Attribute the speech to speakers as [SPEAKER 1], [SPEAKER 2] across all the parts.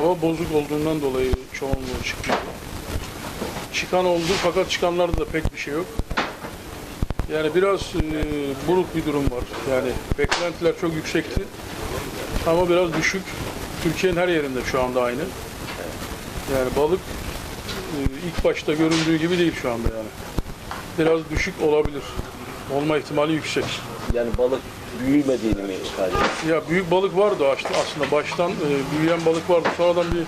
[SPEAKER 1] hava bozuk olduğundan dolayı çoğunluğu çıkmıyor. Çıkan oldu fakat çıkanlarda da pek bir şey yok. Yani biraz e, buruk bir durum var. Yani beklentiler çok yüksekti ama biraz düşük. Türkiye'nin her yerinde şu anda aynı. Yani balık e, ilk başta göründüğü gibi değil şu anda yani. Biraz düşük olabilir. Olma ihtimali yüksek.
[SPEAKER 2] Yani balık büyümediğini mi ifade ediyor?
[SPEAKER 1] Ya büyük balık vardı aslında, aslında baştan e, büyüyen balık vardı. Sonradan bir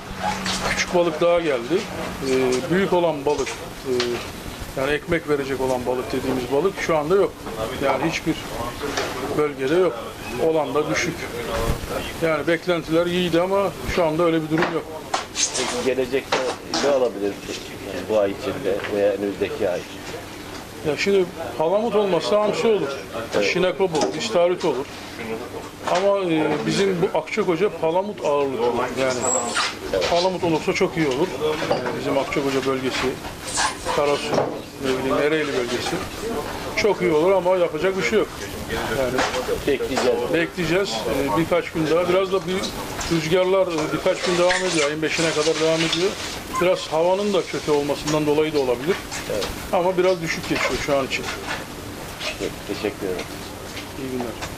[SPEAKER 1] küçük balık daha geldi. E, büyük olan balık, e, yani ekmek verecek olan balık dediğimiz balık şu anda yok. Yani hiçbir bölgede yok. Olan da düşük. Yani beklentiler iyiydi ama şu anda öyle bir durum yok.
[SPEAKER 2] Peki gelecekte ne olabilir yani bu ay içinde veya önümüzdeki ay?
[SPEAKER 1] Ya şimdi palamut olmazsa hamsi olur. Şinekop olur, istavrit olur. Ama e, bizim bu Akçakoca palamut ağırlıklı. Yani palamut olursa çok iyi olur. Bizim Akçakoca bölgesi, Karasu, ne bileyim Ereğli bölgesi. Çok iyi olur ama yapacak bir şey yok. Yani
[SPEAKER 2] Bekleyeceğiz.
[SPEAKER 1] bekleyeceğiz. E, birkaç gün daha. Biraz da bir rüzgarlar e, birkaç gün devam ediyor. Ayın 5'ine kadar devam ediyor. Biraz havanın da kötü olmasından dolayı da olabilir. Ama biraz düşük geçiyor şu an için.
[SPEAKER 2] Teşekkür ederim.
[SPEAKER 1] İyi günler.